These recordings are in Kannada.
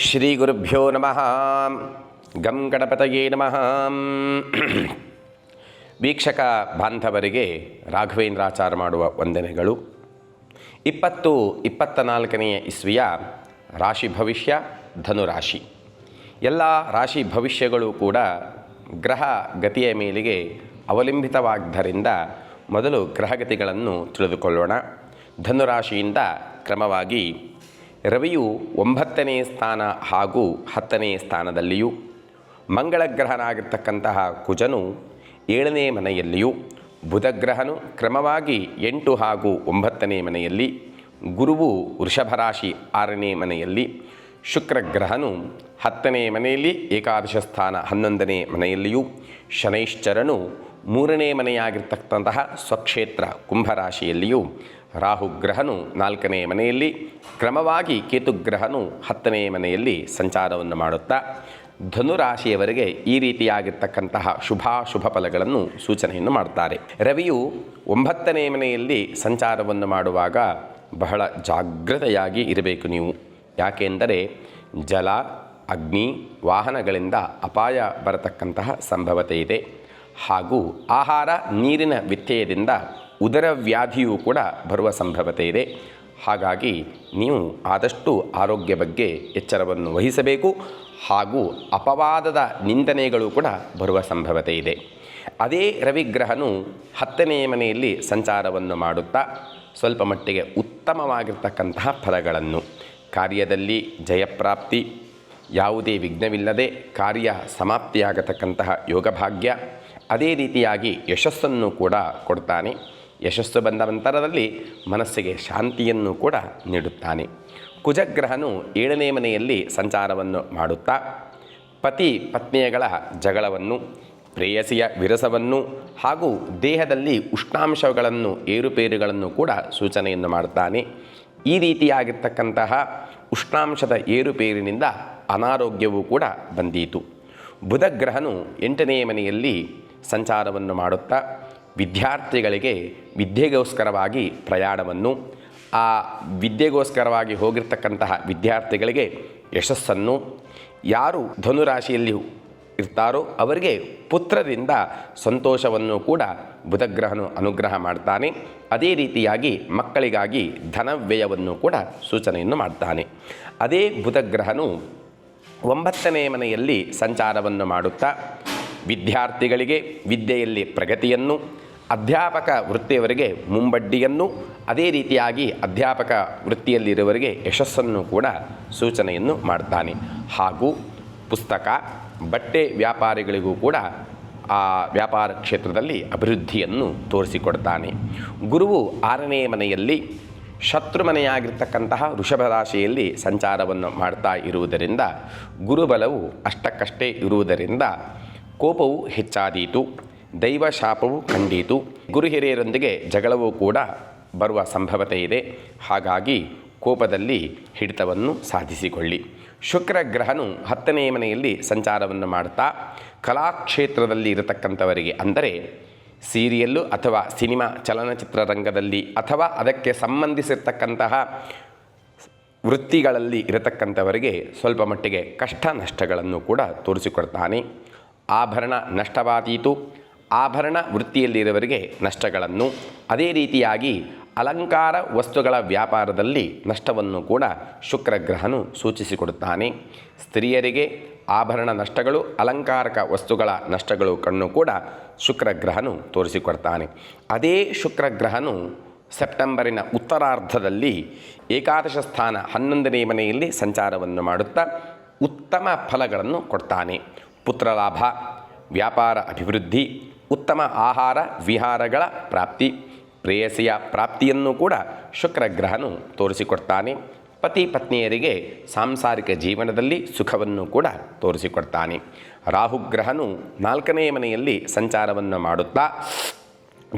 ಶ್ರೀ ಗುರುಭ್ಯೋ ನಮಃ ಗಂ ಗಣಪತಯೇ ನಮಃ ವೀಕ್ಷಕ ಬಾಂಧವರಿಗೆ ರಾಘವೇಂದ್ರಾಚಾರ ಮಾಡುವ ವಂದನೆಗಳು. ಇಪ್ಪತ್ತು ಇಪ್ಪತ್ತ ನಾಲ್ಕನೆಯ ಇಸ್ವಿಯ ರಾಶಿ ಭವಿಷ್ಯ, ಧನುರಾಶಿ. ಎಲ್ಲ ರಾಶಿ ಭವಿಷ್ಯಗಳು ಕೂಡ ಗ್ರಹ ಗತಿಯ ಮೇಲಿಗೆ ಅವಲಂಬಿತವಾದ್ದರಿಂದ ಮೊದಲು ಗ್ರಹಗತಿಗಳನ್ನು ತಿಳಿದುಕೊಳ್ಳೋಣ. ಧನುರಾಶಿಯಿಂದ ಕ್ರಮವಾಗಿ ರವಿಯು ಒಂಬತ್ತನೇ ಸ್ಥಾನ ಹಾಗೂ ಹತ್ತನೇ ಸ್ಥಾನದಲ್ಲಿಯೂ ಮಂಗಳಗ್ರಹನಾಗಿರ್ತಕ್ಕಂತಹ ಕುಜನು ಏಳನೇ ಮನೆಯಲ್ಲಿಯೂ, ಬುಧಗ್ರಹನು ಕ್ರಮವಾಗಿ ಎಂಟು ಹಾಗೂ ಒಂಬತ್ತನೇ ಮನೆಯಲ್ಲಿ, ಗುರುವು ವೃಷಭರಾಶಿ ಆರನೇ ಮನೆಯಲ್ಲಿ, ಶುಕ್ರಗ್ರಹನು ಹತ್ತನೇ ಮನೆಯಲ್ಲಿ ಏಕಾದಶ ಸ್ಥಾನ ಹನ್ನೊಂದನೇ ಮನೆಯಲ್ಲಿಯೂ, ಶನೈಶ್ಚರನು ಮೂರನೇ ಮನೆಯಾಗಿರ್ತಕ್ಕಂತಹ ಸ್ವಕ್ಷೇತ್ರ ಕುಂಭರಾಶಿಯಲ್ಲಿಯೂ ರಾಹುಗ್ರಹನು ನಾಲ್ಕನೇ ಮನೆಯಲ್ಲಿ, ಕ್ರಮವಾಗಿ ಕೇತುಗ್ರಹನು ಹತ್ತನೇ ಮನೆಯಲ್ಲಿ ಸಂಚಾರವನ್ನು ಮಾಡುತ್ತಾ, ಧನುರಾಶಿಯವರಿಗೆ ಈ ರೀತಿಯಾಗಿರ್ತಕ್ಕಂತಹ ಶುಭಾಶುಭ ಫಲಗಳನ್ನು ಸೂಚನೆಯನ್ನು ಮಾಡ್ತಾರೆ. ರವಿಯು ಒಂಬತ್ತನೇ ಮನೆಯಲ್ಲಿ ಸಂಚಾರವನ್ನು ಮಾಡುವಾಗ ಬಹಳ ಜಾಗ್ರತೆಯಾಗಿ ಇರಬೇಕು ನೀವು. ಯಾಕೆಂದರೆ ಜಲ, ಅಗ್ನಿ, ವಾಹನಗಳಿಂದ ಅಪಾಯ ಬರತಕ್ಕಂತಹ ಸಂಭವತೆ ಇದೆ. ಹಾಗೂ ಆಹಾರ ನೀರಿನ ವ್ಯತ್ಯಯದಿಂದ ಉದರ ವ್ಯಾಧಿಯೂ ಕೂಡ ಬರುವ ಸಂಭವತೆ ಇದೆ. ಹಾಗಾಗಿ ನೀವು ಆದಷ್ಟು ಆರೋಗ್ಯ ಬಗ್ಗೆ ಎಚ್ಚರವನ್ನು ವಹಿಸಬೇಕು ಹಾಗೂ ಅಪವಾದದ ನಿಂದನೆಗಳು ಕೂಡ ಬರುವ ಸಂಭವತೆ ಇದೆ. ಅದೇ ರವಿಗ್ರಹನು ಹತ್ತನೇ ಮನೆಯಲ್ಲಿ ಸಂಚಾರವನ್ನು ಮಾಡುತ್ತಾ ಸ್ವಲ್ಪ ಮಟ್ಟಿಗೆ ಉತ್ತಮವಾಗಿರ್ತಕ್ಕಂತಹ ಫಲಗಳನ್ನು, ಕಾರ್ಯದಲ್ಲಿ ಜಯಪ್ರಾಪ್ತಿ, ಯಾವುದೇ ವಿಘ್ನವಿಲ್ಲದೆ ಕಾರ್ಯ ಸಮಾಪ್ತಿಯಾಗತಕ್ಕಂತಹ ಯೋಗಭಾಗ್ಯ, ಅದೇ ರೀತಿಯಾಗಿ ಯಶಸ್ಸನ್ನು ಕೂಡ ಕೊಡ್ತಾನೆ. ಯಶಸ್ಸು ಬಂದ ನಂತರದಲ್ಲಿ ಮನಸ್ಸಿಗೆ ಶಾಂತಿಯನ್ನು ಕೂಡ ನೀಡುತ್ತಾನೆ. ಕುಜಗ್ರಹನು ಏಳನೇ ಮನೆಯಲ್ಲಿ ಸಂಚಾರವನ್ನು ಮಾಡುತ್ತಾ, ಪತಿ ಪತ್ನಿಯಗಳ ಜಗಳವನ್ನು, ಪ್ರೇಯಸಿಯ ವಿರಸವನ್ನು ಹಾಗೂ ದೇಹದಲ್ಲಿ ಉಷ್ಣಾಂಶಗಳನ್ನು, ಏರುಪೇರುಗಳನ್ನು ಕೂಡ ಸೂಚನೆಯನ್ನು ಮಾಡುತ್ತಾನೆ. ಈ ರೀತಿಯಾಗಿರ್ತಕ್ಕಂತಹ ಉಷ್ಣಾಂಶದ ಏರುಪೇರಿನಿಂದ ಅನಾರೋಗ್ಯವೂ ಕೂಡ ಬಂದೀತು. ಬುಧಗ್ರಹನು ಎಂಟನೇ ಮನೆಯಲ್ಲಿ ಸಂಚಾರವನ್ನು ಮಾಡುತ್ತಾ ವಿದ್ಯಾರ್ಥಿಗಳಿಗೆ ವಿದ್ಯೆಗೋಸ್ಕರವಾಗಿ ಪ್ರಯಾಣವನ್ನು, ಆ ವಿದ್ಯೆಗೋಸ್ಕರವಾಗಿ ಹೋಗಿರ್ತಕ್ಕಂತಹ ವಿದ್ಯಾರ್ಥಿಗಳಿಗೆ ಯಶಸ್ಸನ್ನು, ಯಾರು ಧನುರಾಶಿಯಲ್ಲಿ ಇರ್ತಾರೋ ಅವರಿಗೆ ಪುತ್ರರಿಂದ ಸಂತೋಷವನ್ನು ಕೂಡ ಬುಧಗ್ರಹನು ಅನುಗ್ರಹ ಮಾಡ್ತಾನೆ. ಅದೇ ರೀತಿಯಾಗಿ ಮಕ್ಕಳಿಗಾಗಿ ಧನವ್ಯಯವನ್ನು ಕೂಡ ಸೂಚನೆಯನ್ನು ಮಾಡ್ತಾನೆ. ಅದೇ ಬುಧಗ್ರಹನು ಒಂಬತ್ತನೇ ಮನೆಯಲ್ಲಿ ಸಂಚಾರವನ್ನು ಮಾಡುತ್ತಾ, ವಿದ್ಯಾರ್ಥಿಗಳಿಗೆ ವಿದ್ಯೆಯಲ್ಲಿ ಪ್ರಗತಿಯನ್ನು ಅಧ್ಯಾಪಕ ವೃತ್ತಿಯವರಿಗೆ ಮುಂಬಡ್ಡಿಯನ್ನು, ಅದೇ ರೀತಿಯಾಗಿ ಅಧ್ಯಾಪಕ ವೃತ್ತಿಯಲ್ಲಿರುವವರಿಗೆ ಯಶಸ್ಸನ್ನು ಕೂಡ ಸೂಚನೆಯನ್ನು ಮಾಡ್ತಾನೆ. ಹಾಗೂ ಪುಸ್ತಕ, ಬಟ್ಟೆ ವ್ಯಾಪಾರಿಗಳಿಗೂ ಕೂಡ ಆ ವ್ಯಾಪಾರ ಕ್ಷೇತ್ರದಲ್ಲಿ ಅಭಿವೃದ್ಧಿಯನ್ನು ತೋರಿಸಿಕೊಡ್ತಾನೆ. ಗುರುವು ಆರನೇ ಮನೆಯಲ್ಲಿ ಶತ್ರು ಮನೆಯಾಗಿರ್ತಕ್ಕಂತಹ ರಾಶಿಯಲ್ಲಿ ಸಂಚಾರವನ್ನು ಮಾಡ್ತಾ ಇರುವುದರಿಂದ ಗುರುಬಲವು ಅಷ್ಟಕ್ಕಷ್ಟೇ ಇರುವುದರಿಂದ ಕೋಪವು ಹೆಚ್ಚಾದೀತು. ದೈವ ಶಾಪವು ಖಂಡೀತು ಗುರು ಹಿರಿಯರೊಂದಿಗೆ ಜಗಳವೂ ಕೂಡ ಬರುವ ಸಂಭವತೆ ಇದೆ. ಹಾಗಾಗಿ ಕೋಪದಲ್ಲಿ ಹಿಡಿತವನ್ನು ಸಾಧಿಸಿಕೊಳ್ಳಿ. ಶುಕ್ರ ಗ್ರಹನು ಹತ್ತನೇ ಮನೆಯಲ್ಲಿ ಸಂಚಾರವನ್ನು ಮಾಡ್ತಾ, ಕಲಾಕ್ಷೇತ್ರದಲ್ಲಿ ಇರತಕ್ಕಂಥವರಿಗೆ ಅಂದರೆ ಸೀರಿಯಲ್ಲು ಅಥವಾ ಸಿನಿಮಾ ಚಲನಚಿತ್ರ ರಂಗದಲ್ಲಿ ಅಥವಾ ಅದಕ್ಕೆ ಸಂಬಂಧಿಸಿರ್ತಕ್ಕಂತಹ ವೃತ್ತಿಗಳಲ್ಲಿ ಇರತಕ್ಕಂಥವರಿಗೆ ಸ್ವಲ್ಪ ಮಟ್ಟಿಗೆ ಕಷ್ಟ ನಷ್ಟಗಳನ್ನು ಕೂಡ ತೋರಿಸಿಕೊಡ್ತಾನೆ. ಆಭರಣ ನಷ್ಟವಾದೀತು. ಆಭರಣ ವೃತ್ತಿಯಲ್ಲಿರುವವರಿಗೆ ನಷ್ಟಗಳನ್ನು, ಅದೇ ರೀತಿಯಾಗಿ ಅಲಂಕಾರ ವಸ್ತುಗಳ ವ್ಯಾಪಾರದಲ್ಲಿ ನಷ್ಟವನ್ನು ಕೂಡ ಶುಕ್ರಗ್ರಹನು ಸೂಚಿಸಿಕೊಡುತ್ತಾನೆ. ಸ್ತ್ರೀಯರಿಗೆ ಆಭರಣ ನಷ್ಟಗಳು, ಅಲಂಕಾರಕ ವಸ್ತುಗಳ ನಷ್ಟಗಳು ಕಣ್ಣು ಕೂಡ ಶುಕ್ರಗ್ರಹನು ತೋರಿಸಿಕೊಡ್ತಾನೆ. ಅದೇ ಶುಕ್ರಗ್ರಹನು ಸೆಪ್ಟೆಂಬರಿನ ಉತ್ತರಾರ್ಧದಲ್ಲಿ ಏಕಾದಶ ಸ್ಥಾನ ಹನ್ನೊಂದನೇ ಮನೆಯಲ್ಲಿ ಸಂಚಾರವನ್ನು ಮಾಡುತ್ತಾ ಉತ್ತಮ ಫಲಗಳನ್ನು ಕೊಡ್ತಾನೆ. ಪುತ್ರಲಾಭ, ವ್ಯಾಪಾರ ಅಭಿವೃದ್ಧಿ ಉತ್ತಮ ಆಹಾರ ವಿಹಾರಗಳ ಪ್ರಾಪ್ತಿ, ಪ್ರೇಯಸಿಯ ಪ್ರಾಪ್ತಿಯನ್ನು ಕೂಡ ಶುಕ್ರಗ್ರಹನು ತೋರಿಸಿಕೊಡ್ತಾನೆ. ಪತಿ ಪತ್ನಿಯರಿಗೆ ಸಾಂಸಾರಿಕ ಜೀವನದಲ್ಲಿ ಸುಖವನ್ನು ಕೂಡ ತೋರಿಸಿಕೊಡ್ತಾನೆ. ರಾಹುಗ್ರಹನು ನಾಲ್ಕನೇ ಮನೆಯಲ್ಲಿ ಸಂಚಾರವನ್ನು ಮಾಡುತ್ತಾ,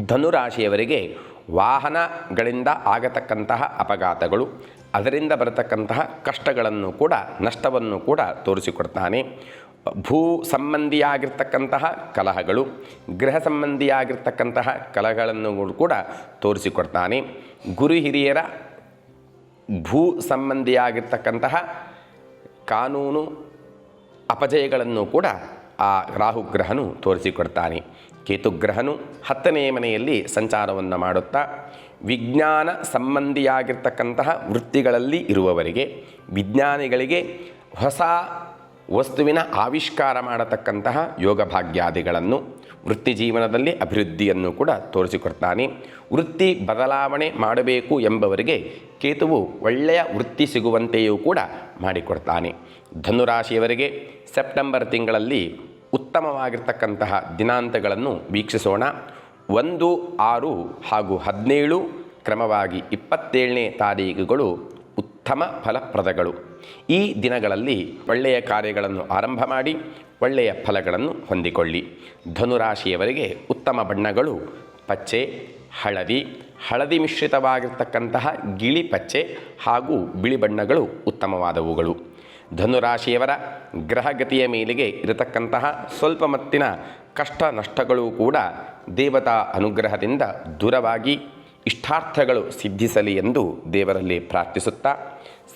ಧನುರಾಶಿಯವರಿಗೆ ವಾಹನಗಳಿಂದ ಆಗತಕ್ಕಂತಹ ಅಪಘಾತಗಳು, ಅದರಿಂದ ಬರತಕ್ಕಂತಹ ಕಷ್ಟಗಳನ್ನು ಕೂಡ, ನಷ್ಟವನ್ನು ಕೂಡ ತೋರಿಸಿಕೊಡ್ತಾನೆ. ಭೂ ಸಂಬಂಧಿಯಾಗಿರ್ತಕ್ಕಂತಹ ಕಲಹಗಳು, ಗೃಹ ಸಂಬಂಧಿಯಾಗಿರ್ತಕ್ಕಂತಹ ಕಲಹಗಳನ್ನು ಕೂಡ ತೋರಿಸಿಕೊಡ್ತಾನೆ. ಗುರು ಹಿರಿಯರ ಭೂ ಸಂಬಂಧಿಯಾಗಿರ್ತಕ್ಕಂತಹ ಕಾನೂನು ಅಪಜಯಗಳನ್ನು ಕೂಡ ಆ ರಾಹುಗ್ರಹನು ತೋರಿಸಿಕೊಡ್ತಾನೆ. ಕೇತುಗ್ರಹನು ಹತ್ತನೇ ಮನೆಯಲ್ಲಿ ಸಂಚಾರವನ್ನು ಮಾಡುತ್ತಾ, ವಿಜ್ಞಾನ ಸಂಬಂಧಿಯಾಗಿರ್ತಕ್ಕಂತಹ ವೃತ್ತಿಗಳಲ್ಲಿ ಇರುವವರಿಗೆ, ವಿಜ್ಞಾನಿಗಳಿಗೆ ಹೊಸ ವಸ್ತುವಿನ ಆವಿಷ್ಕಾರ ಮಾಡತಕ್ಕಂತಹ ಯೋಗ ಭಾಗ್ಯಾದಿಗಳನ್ನು ವೃತ್ತಿ ಜೀವನದಲ್ಲಿ ಅಭಿವೃದ್ಧಿಯನ್ನು ಕೂಡ ತೋರಿಸಿಕೊಡ್ತಾನೆ. ವೃತ್ತಿ ಬದಲಾವಣೆ ಮಾಡಬೇಕು ಎಂಬವರಿಗೆ ಕೇತುವು ಒಳ್ಳೆಯ ವೃತ್ತಿ ಸಿಗುವಂತೆಯೂ ಕೂಡ ಮಾಡಿಕೊಡ್ತಾನೆ. ಧನುರಾಶಿಯವರಿಗೆ ಸೆಪ್ಟೆಂಬರ್ ತಿಂಗಳಲ್ಲಿ ಉತ್ತಮವಾಗಿರ್ತಕ್ಕಂತಹ ದಿನಾಂತಗಳನ್ನು ವೀಕ್ಷಿಸೋಣ. ಒಂದು, ಆರು ಹಾಗೂ ಹದಿನೇಳು ಕ್ರಮವಾಗಿ ಇಪ್ಪತ್ತೇಳನೇ ತಾರೀಕುಗಳು ಉತ್ತಮ ಫಲಪ್ರದಗಳು. ಈ ದಿನಗಳಲ್ಲಿ ಒಳ್ಳೆಯ ಕಾರ್ಯಗಳನ್ನು ಆರಂಭ ಮಾಡಿ, ಒಳ್ಳೆಯ ಫಲಗಳನ್ನು ಹೊಂದಿಕೊಳ್ಳಿ. ಧನುರಾಶಿಯವರಿಗೆ ಉತ್ತಮ ಬಣ್ಣಗಳು ಪಚ್ಚೆ, ಹಳದಿ ಹಳದಿ ಮಿಶ್ರಿತವಾಗಿರ್ತಕ್ಕಂತಹ ಗಿಳಿ ಪಚ್ಚೆ ಹಾಗೂ ಬಿಳಿ ಬಣ್ಣಗಳು ಉತ್ತಮವಾದವುಗಳು. ಧನುರಾಶಿಯವರ ಗ್ರಹಗತಿಯ ಮೇಲೆಗೆ ಇರತಕ್ಕಂತಹ ಸ್ವಲ್ಪ ಮತ್ತಿನ ಕಷ್ಟ ನಷ್ಟಗಳು ಕೂಡ ದೇವತಾ ಅನುಗ್ರಹದಿಂದ ದೂರವಾಗಿ ಇಷ್ಟಾರ್ಥಗಳು ಸಿದ್ಧಿಸಲಿ ಎಂದು ದೇವರಲ್ಲಿ ಪ್ರಾರ್ಥಿಸುತ್ತಾ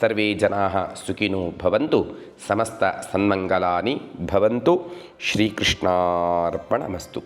ಸರ್ವೇ ಜನಾ ಸುಖಿನೋ ಭವಂತು ಸಮಸ್ತ ಸನ್ಮಂಗಲಾನಿ ಭವಂತು ಶ್ರೀಕೃಷ್ಣಾರ್ಪಣಮಸ್ತು.